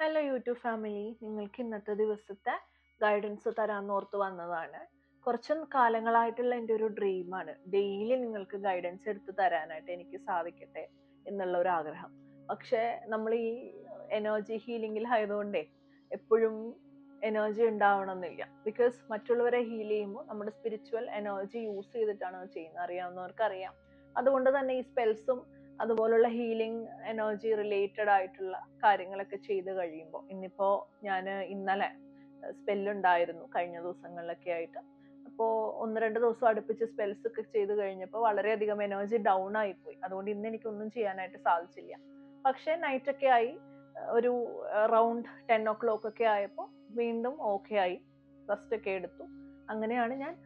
Hello YouTube family നിങ്ങൾക്ക് ഇന്നത്തെ ദിവസത്തെ ഗൈഡൻസ് തരാമെന്ന് ഓർത്ത് വന്നതാണ്. കുറച്ച് കാലങ്ങളായിട്ടുള്ള എന്റെ ഒരു ഡ്രീമാണ് ഡെയിലി നിങ്ങൾക്ക് ഗൈഡൻസ് എടുത്ത് തരാനായിട്ട് എനിക്ക് സാധിക്കട്ടെ എന്നുള്ള ഒരു ആഗ്രഹം. പക്ഷേ നമ്മൾ ഈ എനർജി ഹീലിംഗിൽ ആയതുകൊണ്ടേ എപ്പോഴും എനർജി ഉണ്ടാവണമെന്നില്ല. ബിക്കോസ് മറ്റുള്ളവരെ ഹീൽ ചെയ്യുമ്പോൾ നമ്മുടെ സ്പിരിച്വൽ എനർജി യൂസ് ചെയ്തിട്ടാണ് ചെയ്യുന്നത്. അറിയാവുന്നവർക്കറിയാം. അതുകൊണ്ട് തന്നെ ഈ സ്പെൽസും അതുപോലുള്ള ഹീലിംഗ് എനർജി റിലേറ്റഡ് ആയിട്ടുള്ള കാര്യങ്ങളൊക്കെ ചെയ്ത് കഴിയുമ്പോൾ ഇന്നിപ്പോൾ ഞാൻ ഇന്നലെ സ്പെല്ലുണ്ടായിരുന്നു കഴിഞ്ഞ ദിവസങ്ങളിലൊക്കെ ആയിട്ട്. അപ്പോൾ ഒന്ന് രണ്ട് ദിവസം അടുപ്പിച്ച് സ്പെൽസ് ഒക്കെ ചെയ്ത് കഴിഞ്ഞപ്പോൾ വളരെയധികം എനർജി ഡൗൺ ആയിപ്പോയി അതുകൊണ്ട് ഇന്ന് എനിക്ക് എനിക്കൊന്നും ചെയ്യാനായിട്ട് സാധിച്ചില്ല. പക്ഷേ നൈറ്റ് ഒക്കെ ആയി ഒരു റൗണ്ട് ടെൻ ഓ ക്ലോക്ക് ഒക്കെ ആയപ്പോൾ വീണ്ടും ഓക്കെ ആയി. റെസ്റ്റ് ഒക്കെ എടുത്തു. അങ്ങനെയാണ് ഞാൻ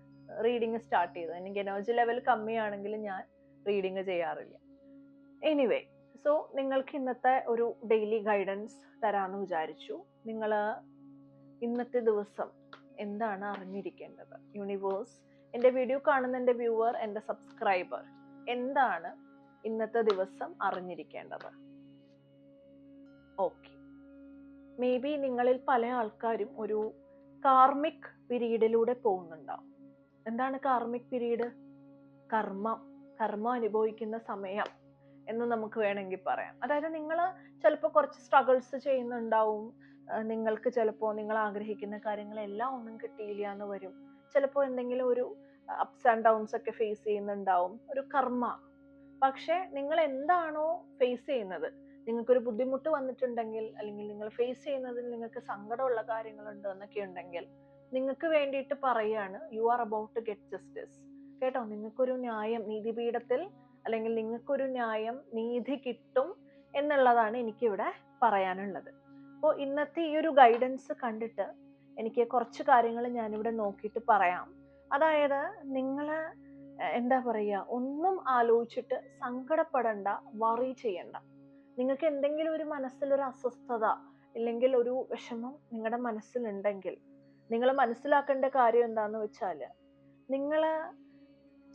റീഡിങ് സ്റ്റാർട്ട് ചെയ്തത്. എനിക്ക് എനർജി ലെവൽ കമ്മിയാണെങ്കിൽ ഞാൻ റീഡിങ് ചെയ്യാറില്ല. എനിവേ സോ നിങ്ങൾക്ക് ഇന്നത്തെ ഒരു ഡെയിലി ഗൈഡൻസ് തരാമെന്ന് വിചാരിച്ചു. നിങ്ങൾ ഇന്നത്തെ ദിവസം എന്താണ് അറിഞ്ഞിരിക്കേണ്ടത്? യൂണിവേഴ്സ് എന്റെ വീഡിയോ കാണുന്ന എന്റെ വ്യൂവർ എന്റെ സബ്സ്ക്രൈബർ എന്താണ് ഇന്നത്തെ ദിവസം അറിഞ്ഞിരിക്കേണ്ടത്? ഓക്കെ മേ ബി നിങ്ങളിൽ പല ആൾക്കാരും ഒരു കാർമിക് പിരീഡിലൂടെ പോകുന്നുണ്ടാവും എന്താണ് കാർമിക് പിരീഡ് കർമ്മം. കർമ്മം അനുഭവിക്കുന്ന സമയം. എന്ന് നമുക്ക് വേണമെങ്കിൽ പറയാം. അതായത് നിങ്ങൾ ചിലപ്പോൾ കുറച്ച് സ്ട്രഗിൾസ് ചെയ്യുന്നുണ്ടാവും. നിങ്ങൾക്ക് ചിലപ്പോൾ നിങ്ങൾ ആഗ്രഹിക്കുന്ന കാര്യങ്ങളെല്ലാം ഒന്നും കിട്ടിയില്ല എന്ന് വരും. ചിലപ്പോൾ എന്തെങ്കിലും ഒരു അപ്സ് ആൻഡ് ഡൗൺസ് ഒക്കെ ഫേസ് ചെയ്യുന്നുണ്ടാവും. ഒരു കർമ്മ. പക്ഷേ നിങ്ങൾ എന്താണോ ഫേസ് ചെയ്യുന്നത്? നിങ്ങൾക്കൊരു ബുദ്ധിമുട്ട് വന്നിട്ടുണ്ടെങ്കിൽ അല്ലെങ്കിൽ നിങ്ങൾ ഫേസ് ചെയ്യുന്നതിൽ നിങ്ങൾക്ക് സങ്കടമുള്ള കാര്യങ്ങളുണ്ട് എന്നൊക്കെ ഉണ്ടെങ്കിൽ നിങ്ങൾക്ക് വേണ്ടിയിട്ട് പറയാണ് you are about to get justice കേട്ടോ? നിങ്ങൾക്കൊരു ന്യായം നീതിപീഠത്തിൽ അല്ലെങ്കിൽ നിങ്ങൾക്കൊരു ന്യായം നീതി കിട്ടും എന്നുള്ളതാണ് എനിക്കിവിടെ പറയാനുള്ളത്. അപ്പോൾ ഇന്നത്തെ ഈ ഒരു ഗൈഡൻസ് കണ്ടിട്ട് എനിക്ക് കുറച്ച് കാര്യങ്ങൾ ഞാനിവിടെ നോക്കിയിട്ട് പറയാം. അതായത് നിങ്ങൾ എന്താ പറയുക ഒന്നും ആലോചിച്ചിട്ട് സങ്കടപ്പെടണ്ട വറി ചെയ്യണ്ട. നിങ്ങൾക്ക് എന്തെങ്കിലും ഒരു മനസ്സിലൊരു അസ്വസ്ഥത ഇല്ലെങ്കിൽ ഒരു വിഷമം നിങ്ങളുടെ മനസ്സിലുണ്ടെങ്കിൽ നിങ്ങൾ മനസ്സിലാക്കേണ്ട കാര്യം എന്താണെന്ന് വെച്ചാൽ നിങ്ങൾ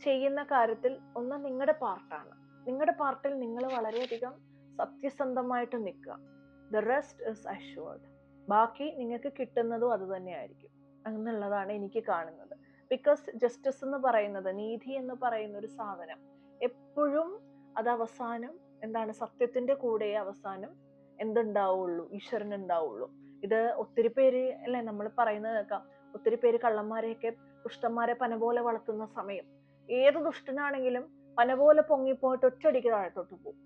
ചെയ്യുന്ന കാര്യത്തിൽ ഒന്ന് നിങ്ങളുടെ പാർട്ടാണ് നിങ്ങളുടെ പാർട്ടിൽ നിങ്ങൾ വളരെയധികം സത്യസന്ധമായിട്ട് നിൽക്കുക. ദ റെസ്റ്റ് ഇസ് അഷ്വേർഡ് ബാക്കി നിങ്ങൾക്ക് കിട്ടുന്നതും അത് തന്നെയായിരിക്കും. എന്നുള്ളതാണ് എനിക്ക് കാണുന്നത്. ബിക്കോസ് ജസ്റ്റിസ് എന്ന് പറയുന്നത് നീതി എന്ന് പറയുന്ന ഒരു സാധനം എപ്പോഴും അത് അവസാനം എന്താണ് സത്യത്തിന്റെ കൂടെ അവസാനം എന്തുണ്ടാവുള്ളൂ? ഈശ്വരൻ ഉണ്ടാവുള്ളൂ. ഇത് ഒത്തിരി പേര് അല്ലെ നമ്മൾ പറയുന്നത് കേൾക്കാം. ഒത്തിരി പേര് കള്ളന്മാരെയൊക്കെ ദുഷ്ടന്മാരെ പന പോലെ വളർത്തുന്ന സമയം. ഏത് ദുഷ്ടനാണെങ്കിലും പന പോലെ പൊങ്ങിപ്പോയിട്ട് ഒറ്റയടിക്ക് താഴത്തോട്ട് പോകും.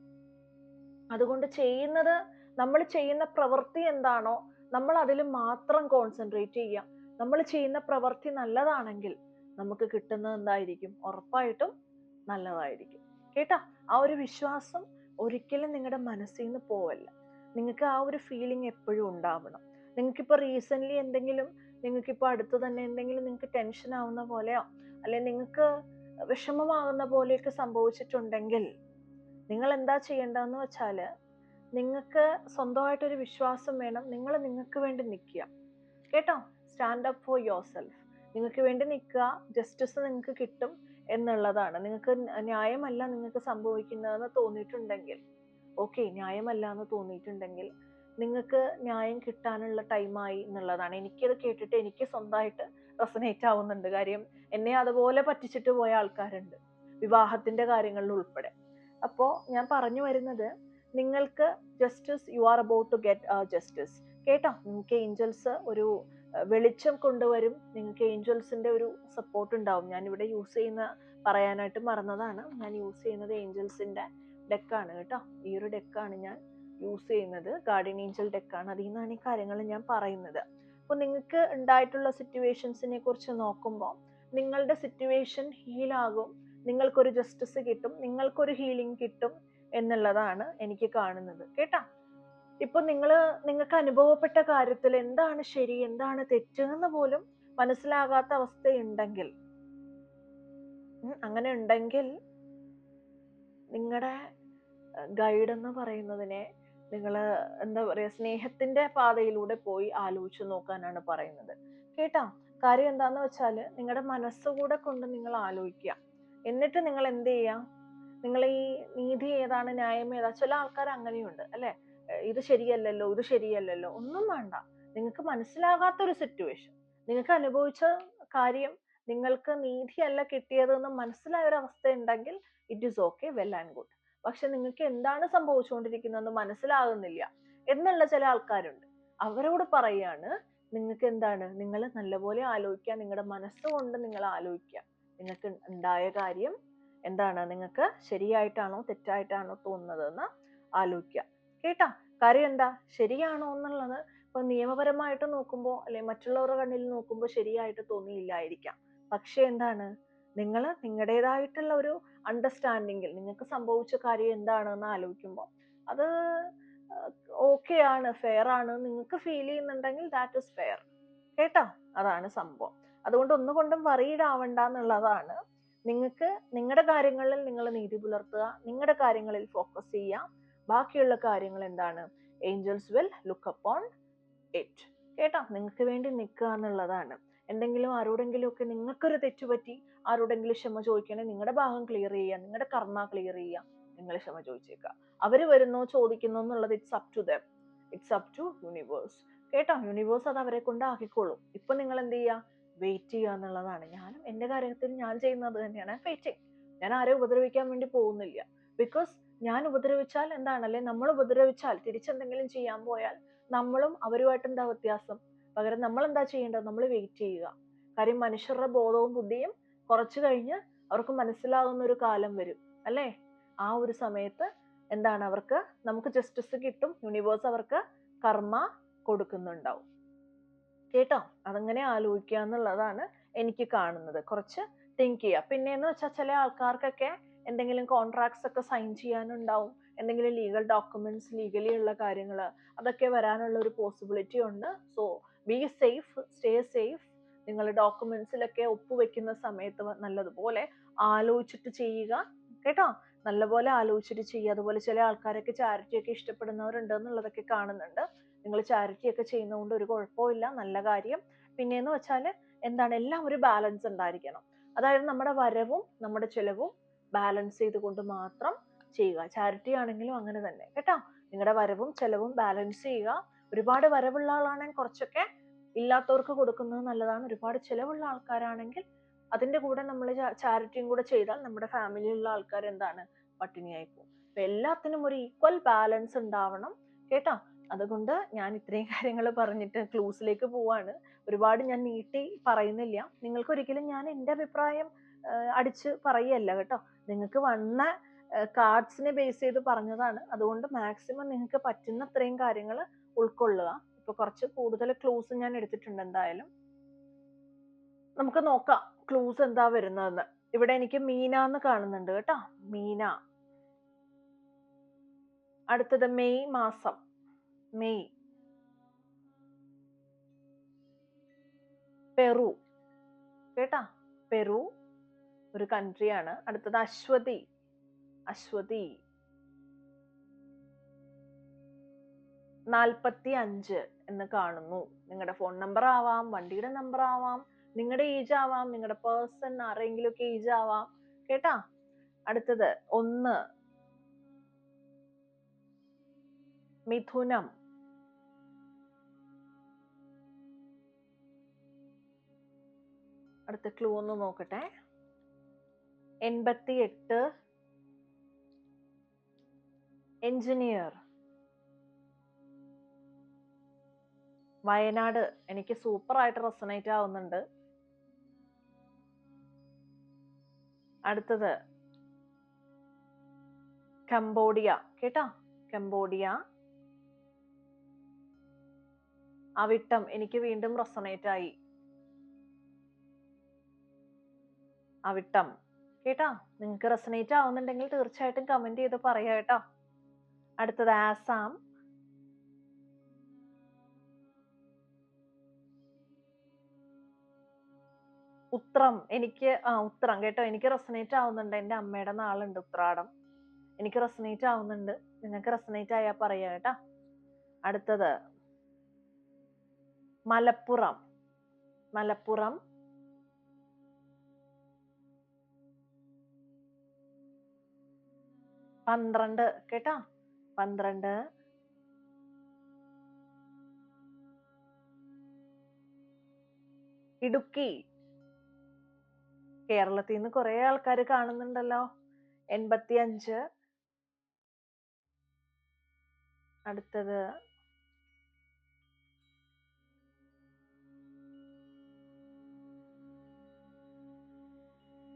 അതുകൊണ്ട് ചെയ്യുന്നത് നമ്മൾ ചെയ്യുന്ന പ്രവൃത്തി എന്താണോ നമ്മൾ അതിൽ മാത്രം കോൺസെൻട്രേറ്റ് ചെയ്യുക. നമ്മൾ ചെയ്യുന്ന പ്രവൃത്തി നല്ലതാണെങ്കിൽ നമുക്ക് കിട്ടുന്നത് എന്തായിരിക്കും? ഉറപ്പായിട്ടും നല്ലതായിരിക്കും. കേട്ടാ? ആ ഒരു വിശ്വാസം ഒരിക്കലും നിങ്ങളുടെ മനസ്സിൽ നിന്ന് പോവല്ല. നിങ്ങൾക്ക് ആ ഒരു ഫീലിംഗ് എപ്പോഴും ഉണ്ടാവണം. നിങ്ങൾക്കിപ്പോൾ റീസെന്റ്ലി എന്തെങ്കിലും നിങ്ങൾക്കിപ്പോൾ അടുത്ത് തന്നെ എന്തെങ്കിലും നിങ്ങൾക്ക് ടെൻഷൻ ആവുന്ന പോലെയോ അല്ലെങ്കിൽ നിങ്ങൾക്ക് വിഷമമാകുന്ന പോലെയൊക്കെ സംഭവിച്ചിട്ടുണ്ടെങ്കിൽ നിങ്ങൾ എന്താ ചെയ്യേണ്ടതെന്ന് വെച്ചാൽ നിങ്ങൾക്ക് സ്വന്തമായിട്ടൊരു വിശ്വാസം വേണം. നിങ്ങൾ നിങ്ങൾക്ക് വേണ്ടി നിൽക്കുക. കേട്ടോ? Stand up for yourself നിങ്ങൾക്ക് വേണ്ടി നിൽക്കുക. ജസ്റ്റിസ് നിങ്ങൾക്ക് കിട്ടും എന്നുള്ളതാണ്. നിങ്ങൾക്ക് ന്യായമല്ല നിങ്ങൾക്ക് സംഭവിക്കുന്നതെന്ന് തോന്നിയിട്ടുണ്ടെങ്കിൽ. ഓക്കെ ന്യായമല്ല എന്ന് തോന്നിയിട്ടുണ്ടെങ്കിൽ നിങ്ങൾക്ക് ന്യായം കിട്ടാനുള്ള ടൈമായി എന്നുള്ളതാണ്. എനിക്കത് കേട്ടിട്ട് എനിക്ക് സ്വന്തമായിട്ട് റെസനേറ്റ് ആവുന്നുണ്ട്. കാര്യം എന്നെ അതുപോലെ പറ്റിച്ചിട്ട് പോയ ആൾക്കാരുണ്ട് വിവാഹത്തിന്റെ കാര്യങ്ങളിൽ ഉൾപ്പെടെ. അപ്പോൾ ഞാൻ പറഞ്ഞു വരുന്നത് നിങ്ങൾക്ക് justice you are about to get justice കേട്ടോ? നിങ്ങൾക്ക് ഏഞ്ചൽസ് ഒരു വെളിച്ചം കൊണ്ടുവരും. നിങ്ങൾക്ക് ഏഞ്ചൽസിന്റെ ഒരു സപ്പോർട്ട് ഉണ്ടാവും. ഞാൻ ഇവിടെ യൂസ് ചെയ്യുന്ന പറയാനായിട്ട് മറന്നതാണ്. ഞാൻ യൂസ് ചെയ്യുന്നത് ഏഞ്ചൽസിന്റെ ഡെക്കാണ് കേട്ടോ. ഈ ഒരു ഡെക്കാണ് ഞാൻ യൂസ് ചെയ്യുന്നത് ഗാർഡിയൻ ഏഞ്ചൽ ഡെക്കാണ് അതിൽ നിന്നാണ് ഈ കാര്യങ്ങൾ ഞാൻ പറയുന്നത്. അപ്പോൾ നിങ്ങൾക്ക് ഉണ്ടായിട്ടുള്ള സിറ്റുവേഷൻസിനെ കുറിച്ച് നോക്കുമ്പോൾ നിങ്ങളുടെ സിറ്റുവേഷൻ ഹീലാകും നിങ്ങൾക്കൊരു ജസ്റ്റിസ് കിട്ടും. നിങ്ങൾക്കൊരു ഹീലിംഗ് കിട്ടും എന്നുള്ളതാണ് എനിക്ക് കാണുന്നത്. കേട്ടാ? ഇപ്പൊ നിങ്ങൾ നിങ്ങൾക്ക് അനുഭവപ്പെട്ട കാര്യത്തിൽ എന്താണ് ശരി എന്താണ് തെറ്റ് എന്ന് പോലും മനസ്സിലാകാത്ത അവസ്ഥയുണ്ടെങ്കിൽ അങ്ങനെ ഉണ്ടെങ്കിൽ നിങ്ങളുടെ ഗൈഡ് എന്ന് പറയുന്നതിനെ നിങ്ങൾ എന്താ പറയുക സ്നേഹത്തിന്റെ പാതയിലൂടെ പോയി ആലോചിച്ച് നോക്കാനാണ് പറയുന്നത്. കേട്ടോ? കാര്യം എന്താന്ന് വെച്ചാൽ നിങ്ങളുടെ മനസ്സുകൂടെ കൊണ്ട് നിങ്ങൾ ആലോചിക്കുക എന്നിട്ട് നിങ്ങൾ എന്ത് ചെയ്യാം? നിങ്ങൾ ഈ നീതി ഏതാണ് ന്യായം ഏതാ? ചില ആൾക്കാർ അങ്ങനെയുണ്ട് അല്ലെ? ഇത് ശരിയല്ലല്ലോ ഇത് ശരിയല്ലല്ലോ ഒന്നും വേണ്ട. നിങ്ങൾക്ക് മനസ്സിലാകാത്ത ഒരു സിറ്റുവേഷൻ നിങ്ങൾക്ക് അനുഭവിച്ച കാര്യം നിങ്ങൾക്ക് നീതിയല്ല കിട്ടിയതെന്ന് മനസ്സിലായ ഒരു അവസ്ഥ ഉണ്ടെങ്കിൽ it is okay well and good പക്ഷെ നിങ്ങൾക്ക് എന്താണ് സംഭവിച്ചുകൊണ്ടിരിക്കുന്നതെന്ന് മനസ്സിലാകുന്നില്ല. എന്നുള്ള ചില ആൾക്കാരുണ്ട്. അവരോട് പറയാണ് നിങ്ങൾക്ക് എന്താണ്? നിങ്ങൾ നല്ലപോലെ ആലോചിക്കുക. നിങ്ങളുടെ മനസ്സുകൊണ്ട് നിങ്ങൾ ആലോചിക്കുക. നിങ്ങൾക്ക് ഉണ്ടായ കാര്യം എന്താണ്? നിങ്ങൾക്ക് ശരിയായിട്ടാണോ തെറ്റായിട്ടാണോ തോന്നുന്നതെന്ന് ആലോചിക്കുക. കേട്ടാ? കാര്യം എന്താ? ശരിയാണോ എന്നുള്ളത് ഇപ്പൊ നിയമപരമായിട്ട് നോക്കുമ്പോൾ അല്ലെ മറ്റുള്ളവരുടെ കണ്ണിൽ നോക്കുമ്പോൾ ശരിയായിട്ട് തോന്നിയില്ലായിരിക്കാം. പക്ഷെ എന്താണ്? നിങ്ങൾ നിങ്ങളുടേതായിട്ടുള്ള ഒരു അണ്ടർസ്റ്റാൻഡിങ്ങിൽ നിങ്ങൾക്ക് സംഭവിച്ച കാര്യം എന്താണെന്ന് ആലോചിക്കുമ്പോൾ അത് ഓക്കെ ആണ് ഫെയർ ആണ് നിങ്ങൾക്ക് ഫീൽ ചെയ്യുന്നുണ്ടെങ്കിൽ ദാറ്റ് ഇസ് ഫെയർ കേട്ടോ? അതാണ് സംഭവം. അതുകൊണ്ട് ഒന്നുകൊണ്ടും വറീഡ് ആവണ്ട എന്നുള്ളതാണ്. നിങ്ങൾക്ക് നിങ്ങളുടെ കാര്യങ്ങളിൽ നിങ്ങൾ നീതി പുലർത്തുക നിങ്ങളുടെ കാര്യങ്ങളിൽ ഫോക്കസ് ചെയ്യുക. ബാക്കിയുള്ള കാര്യങ്ങൾ എന്താണ്? Angels will look upon it കേട്ടോ? നിങ്ങൾക്ക് വേണ്ടി നിൽക്കുക എന്നുള്ളതാണ്. എന്തെങ്കിലും ആരോടെങ്കിലും ഒക്കെ നിങ്ങൾക്കൊരു തെറ്റ് പറ്റി ആരോടെങ്കിലും ക്ഷമ ചോദിക്കണേ നിങ്ങളുടെ ഭാഗം ക്ലിയർ ചെയ്യുക നിങ്ങളുടെ കർമ്മ ക്ലിയർ ചെയ്യുക നിങ്ങൾ ക്ഷമ ചോദിച്ചേക്കുക അവർ വരുന്നോ ചോദിക്കുന്നോ എന്നുള്ളത് it's up to them it's up to universe കേട്ടോ? യൂണിവേഴ്സ് അത് അവരെ കൊണ്ട് ആക്കിക്കോളും ഇപ്പൊ നിങ്ങൾ എന്ത് ചെയ്യുക വെയിറ്റ് ചെയ്യുക എന്നുള്ളതാണ്. ഞാനും എന്റെ കാര്യത്തിൽ ഞാൻ ചെയ്യുന്നത് തന്നെയാണ് വെയിറ്റിംഗ് ഞാൻ ആരെയും ഉപദ്രവിക്കാൻ വേണ്ടി പോകുന്നില്ല. ബിക്കോസ് ഞാൻ ഉപദ്രവിച്ചാൽ എന്താണ്? അല്ലെങ്കിൽ നമ്മൾ ഉപദ്രവിച്ചാൽ തിരിച്ചെന്തെങ്കിലും ചെയ്യാൻ പോയാൽ നമ്മളും അവരുമായിട്ട് എന്താ വ്യത്യാസം? പകരം നമ്മൾ എന്താ ചെയ്യേണ്ടത്? നമ്മൾ വെയിറ്റ് ചെയ്യുക. കാര്യം മനുഷ്യരുടെ ബോധവും ബുദ്ധിയും കുറച്ച് കഴിഞ്ഞ് അവർക്ക് മനസ്സിലാകുന്ന ഒരു കാലം വരും. അല്ലേ? ആ ഒരു സമയത്ത് എന്താണ് അവർക്ക്? നമുക്ക് ജസ്റ്റിസ് കിട്ടും. യൂണിവേഴ്സ് അവർക്ക് കർമ്മ കൊടുക്കുന്നുണ്ടാവും. കേട്ടോ? അതങ്ങനെ ആലോചിക്കുക എന്നുള്ളതാണ് എനിക്ക് കാണുന്നത്. കുറച്ച് തിങ്ക് ചെയ്യുക. പിന്നെ എന്ന് വെച്ചാൽ ചില ആൾക്കാർക്കൊക്കെ എന്തെങ്കിലും കോൺട്രാക്ട്സ് ഒക്കെ സൈൻ ചെയ്യാനുണ്ടാവും. എന്തെങ്കിലും ലീഗൽ ഡോക്യുമെന്റ്സ് ലീഗലി ഉള്ള കാര്യങ്ങൾ അതൊക്കെ വരാനുള്ള ഒരു പോസിബിലിറ്റി ഉണ്ട്. So be safe stay safe നിങ്ങൾ ഡോക്യുമെന്റ്സിലൊക്കെ ഒപ്പുവെക്കുന്ന സമയത്ത് നല്ലതുപോലെ ആലോചിച്ചിട്ട് ചെയ്യുക കേട്ടോ? നല്ലപോലെ ആലോചിച്ചിട്ട് ചെയ്യുക. അതുപോലെ ചില ആൾക്കാരൊക്കെ ചാരിറ്റി ഒക്കെ ഇഷ്ടപ്പെടുന്നവരുണ്ട് എന്നുള്ളതൊക്കെ കാണുന്നുണ്ട്. നിങ്ങൾ ചാരിറ്റി ഒക്കെ ചെയ്യുന്നതുകൊണ്ട് ഒരു കുഴപ്പമില്ല നല്ല കാര്യം. പിന്നെയെന്ന് വെച്ചാൽ എന്താണ്? എല്ലാം ഒരു ബാലൻസ് ഉണ്ടായിരിക്കണം. അതായത് നമ്മുടെ വരവും നമ്മുടെ ചിലവും ബാലൻസ് ചെയ്തുകൊണ്ട് മാത്രം ചെയ്യുക. ചാരിറ്റി ആണെങ്കിലും അങ്ങനെ തന്നെ കേട്ടോ? നിങ്ങളുടെ വരവും ചെലവും ബാലൻസ് ചെയ്യുക. ഒരുപാട് വരവുള്ള ആളാണെങ്കിൽ കുറച്ചൊക്കെ ഇല്ലാത്തവർക്ക് കൊടുക്കുന്നത് നല്ലതാണ്. ഒരുപാട് ചിലവുള്ള ആൾക്കാരാണെങ്കിൽ അതിന്റെ കൂടെ നമ്മൾ ചാരിറ്റിയും കൂടെ ചെയ്താൽ നമ്മുടെ ഫാമിലിയിലുള്ള ആൾക്കാർ എന്താണ്? പട്ടിണിയായി പോകും. അപ്പൊ എല്ലാത്തിനും ഒരു ഈക്വൽ ബാലൻസ് ഉണ്ടാവണം. കേട്ടോ? അതുകൊണ്ട് ഞാൻ ഇത്രയും കാര്യങ്ങൾ പറഞ്ഞിട്ട് ക്ലൂസിലേക്ക് പോവാണ്. ഒരുപാട് ഞാൻ നീട്ടി പറയുന്നില്ല. നിങ്ങൾക്ക് ഒരിക്കലും ഞാൻ എന്റെ അഭിപ്രായം അടിച്ച് പറയല്ല കേട്ടോ. നിങ്ങൾക്ക് വന്ന കാർഡ്സിനെ ബേസ് ചെയ്ത് പറഞ്ഞതാണ്. അതുകൊണ്ട് മാക്സിമം നിങ്ങൾക്ക് പറ്റുന്ന അത്രയും കാര്യങ്ങൾ ഉൾക്കൊള്ളുക. ഇപ്പൊ കുറച്ച് കൂടുതൽ ക്ലൂസ് ഞാൻ എടുത്തിട്ടുണ്ട് എന്തായാലും. നമുക്ക് നോക്കാം ക്ലൂസ് എന്താ വരുന്നതെന്ന്. ഇവിടെ എനിക്ക് മീന എന്ന് കാണുന്നുണ്ട് കേട്ടോ. മീന. അടുത്തത് മെയ് മാസം. മെയ്. പെറു. കേട്ടാ? പെറു ഒരു കൺട്രിയാണ് അടുത്തത് അശ്വതി. അശ്വതി. നാൽപ്പത്തി അഞ്ച് എന്ന് കാണുന്നു. നിങ്ങളുടെ ഫോൺ നമ്പർ ആവാം വണ്ടിയുടെ നമ്പർ ആവാം നിങ്ങളുടെ ഏജ് ആവാം നിങ്ങളുടെ പേഴ്സൺ ആരെങ്കിലും ഒക്കെ ഏജ് ആവാം. കേട്ടാ? അടുത്തത് ഒന്ന്. മിഥുനം. അടുത്ത ക്ലൂ ഒന്ന് നോക്കട്ടെ. എൺപത്തി എട്ട് എഞ്ചിനീയർ വയനാട് എനിക്ക് സൂപ്പർ ആയിട്ട് റെസണേറ്റ് ആവുന്നുണ്ട്. അടുത്തത് കംബോഡിയ. കേട്ടോ? കംബോഡിയ. അവിട്ടം എനിക്ക് വീണ്ടും റെസണേറ്റ് ആയി. അവിട്ടം കേട്ടാ? നിങ്ങൾക്ക് റെസണേറ്റ് ആവുന്നുണ്ടെങ്കിൽ തീർച്ചയായിട്ടും കമന്റ് ചെയ്ത് പറയാ കേട്ടോ. അടുത്തത് ആസാം. ഉത്രം എനിക്ക് ആ ഉത്രം കേട്ടോ. എനിക്ക് റെസനേറ്റ് ആവുന്നുണ്ട്. എന്റെ അമ്മയുടെ നാളുണ്ട് ഉത്രാടം. എനിക്ക് റെസനേറ്റ് ആവുന്നുണ്ട്. നിങ്ങൾക്ക് റെസനേറ്റ് ആയാൽ പറയാം കേട്ടാ. അടുത്തത്. മലപ്പുറം. മലപ്പുറം. പന്ത്രണ്ട് കേട്ടാ. പന്ത്രണ്ട്. ഇടുക്കി. കേരളത്തിൽ നിന്ന് കുറെ ആൾക്കാർ കാണുന്നുണ്ടല്ലോ. എൺപത്തി അഞ്ച് അടുത്തത്.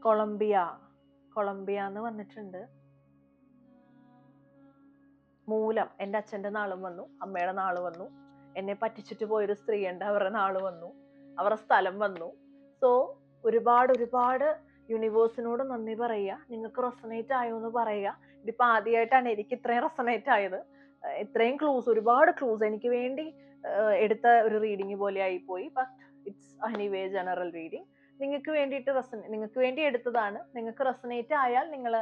കൊളംബിയ. കൊളംബിയ എന്ന് വന്നിട്ടുണ്ട്. മൂലം. എന്റെ അച്ഛന്റെ നാളും വന്നു. അമ്മയുടെ നാൾ വന്നു. എന്നെ പറ്റിച്ചിട്ട് പോയൊരു സ്ത്രീയുണ്ട്. അവരുടെ നാൾ വന്നു. അവരുടെ സ്ഥലം വന്നു. സോ ഒരുപാട് ഒരുപാട് യൂണിവേഴ്സിനോട് നന്ദി പറയുക. നിങ്ങൾക്ക് റെസനേറ്റ് ആയോ എന്ന് പറയുക. ഇതിപ്പോ ആദ്യമായിട്ടാണ് എനിക്ക് ഇത്രയും റെസനേറ്റ് ആയത്. ഇത്രയും ക്ലൂസ് ഒരുപാട് ക്ലൂസ് എനിക്ക് വേണ്ടി എടുത്ത ഒരു റീഡിങ് പോലെ ആയിപ്പോയി. But it's anyway general reading നിങ്ങൾക്ക് വേണ്ടിയിട്ട് റെസ നിങ്ങൾക്ക് വേണ്ടി എടുത്തതാണ്. നിങ്ങൾക്ക് റെസനേറ്റ് ആയാൽ നിങ്ങൾ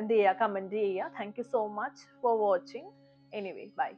എന്ത് ചെയ്യുക? കമന്റ് ചെയ്യുക. Thank you so much for watching anyway bye